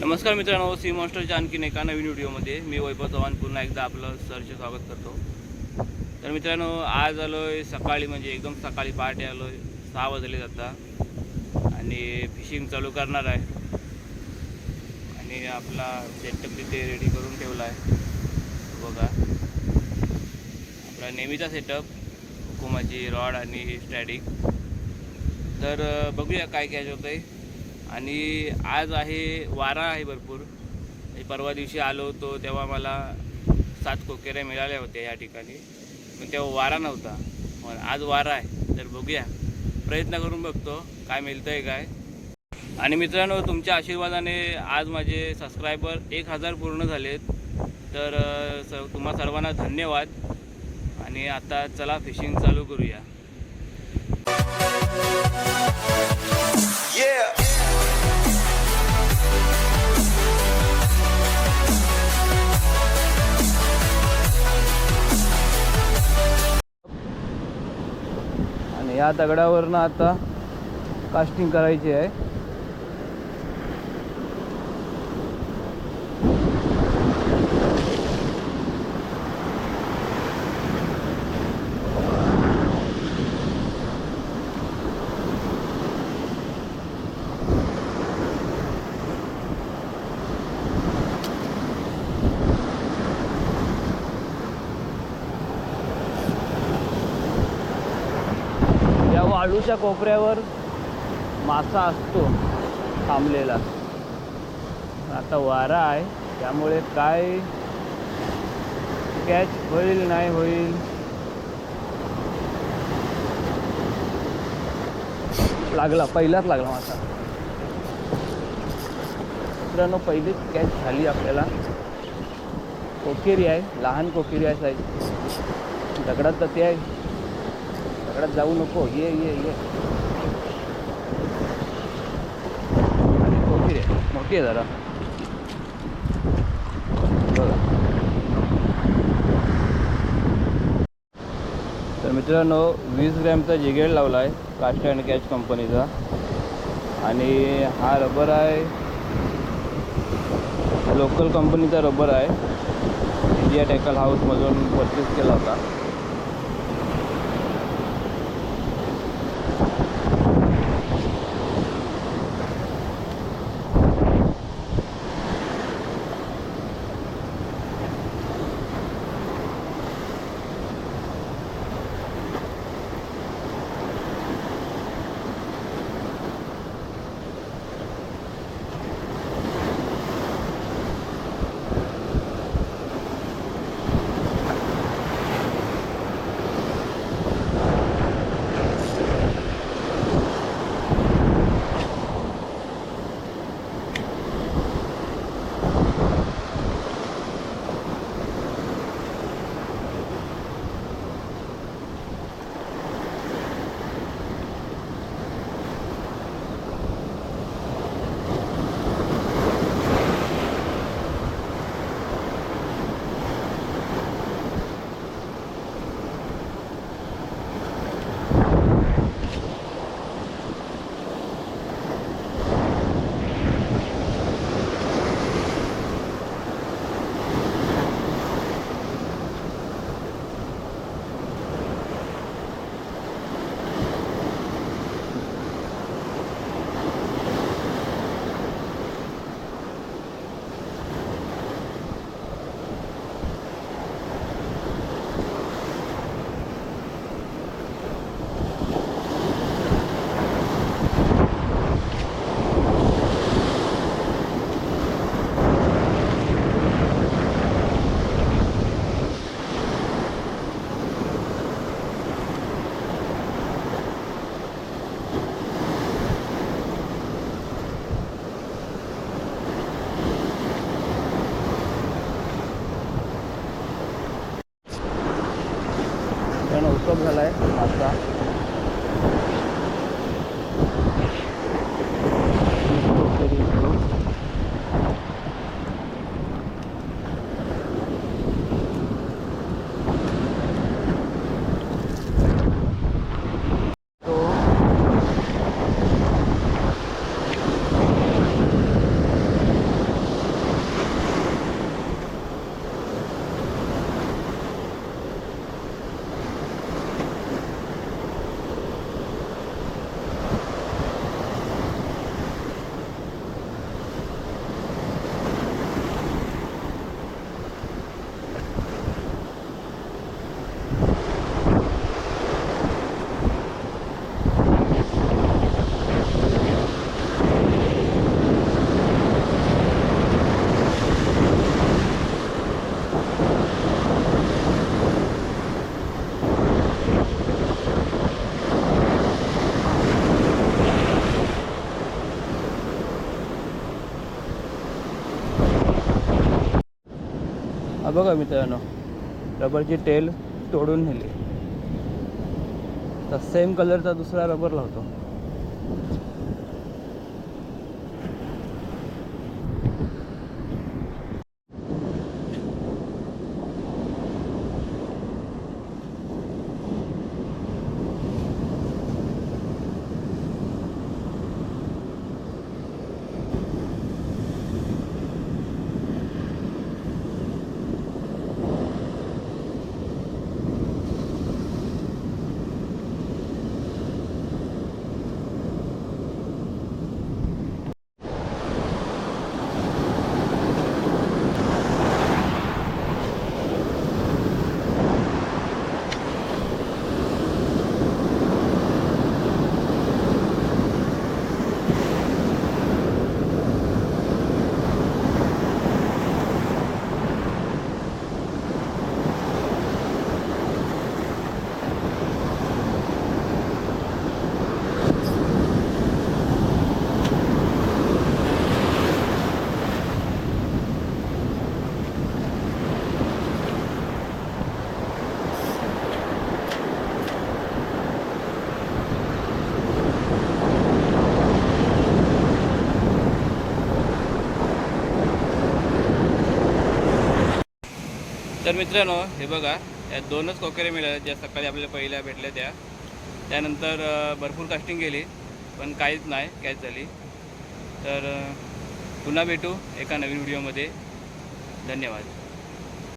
नमस्कार मित्रांनो सी मॉन्स्टरच्या आणखीन एका नवीन व्हिडिओमध्ये मी वैभव चव्हाण पुन्हा एकदा आपलं सरचे स्वागत करतो. तर मित्रांनो आज आलो आहे सकाळी म्हणजे एकदम सकाळी पहाटे आलो आहे सहा वाजले जाता आणि फिशिंग चालू करणार आहे. आणि आपला सेटअप तिथे रेडी करून ठेवला आहे. बघा. आपला नेहमीचा सेटअप हुकुमाची रॉड आणि स्टॅटिक तर बघूया काय कॅच होतं आहे आणि आज आहे वारा आहे भरपूर. परवा दिवशी आलो होतो तेव्हा मला सात कोकेऱ्या मिळाल्या होत्या या ठिकाणी. पण तेव्हा वारा नव्हता. मग आज वारा आहे तर बघूया. प्रयत्न करून बघतो काय मिळतं आहे काय. आणि मित्रांनो तुमच्या आशीर्वादाने आज माझे सबस्क्रायबर एक हजार पूर्ण झालेत. तर स तुम्हा सर्वांना धन्यवाद. आणि आता चला फिशिंग चालू करूया. या दगडावरनं आता कास्टिंग करायची आहे. या वाळूच्या कोपऱ्यावर मासा असतो थांबलेला. आता वारा आहे त्यामुळे काय कॅच होईल नाही होईल? लागला पहिलाच लागला मासा. मित्रांनो पहिलीच कॅच झाली आपल्याला. कोकेरी आहे लहान कोकेरी आहे साईज दगडात तर ते आहे. तिकडं जाऊ नको. ये ये ये. मोठी रे. मोठी आहे जरा. तर मित्रांनो वीस ग्रॅमचा जिगेड लावला आहे कास्ट अँड कॅच कंपनीचा. आणि हा रबर आहे. लोकल कंपनीचा रबर आहे. इंडिया टॅकल हाऊसमधून परचेस केला होता. झाला आहे मासा तो हा बघा मित्रांनो रबरची टेल तोडून नेली. तर सेम कलरचा दुसरा रबर लावतो. तर मित्रांनो हे बघा या दोनच कोकरे मिळाल्या ज्या सकाळी आपल्याला पहिल्या भेटल्या त्या. त्यानंतर भरपूर कास्टिंग केली पण काहीच नाही कॅच झाली. तर पुन्हा भेटू एका नवीन व्हिडिओमध्ये धन्यवाद.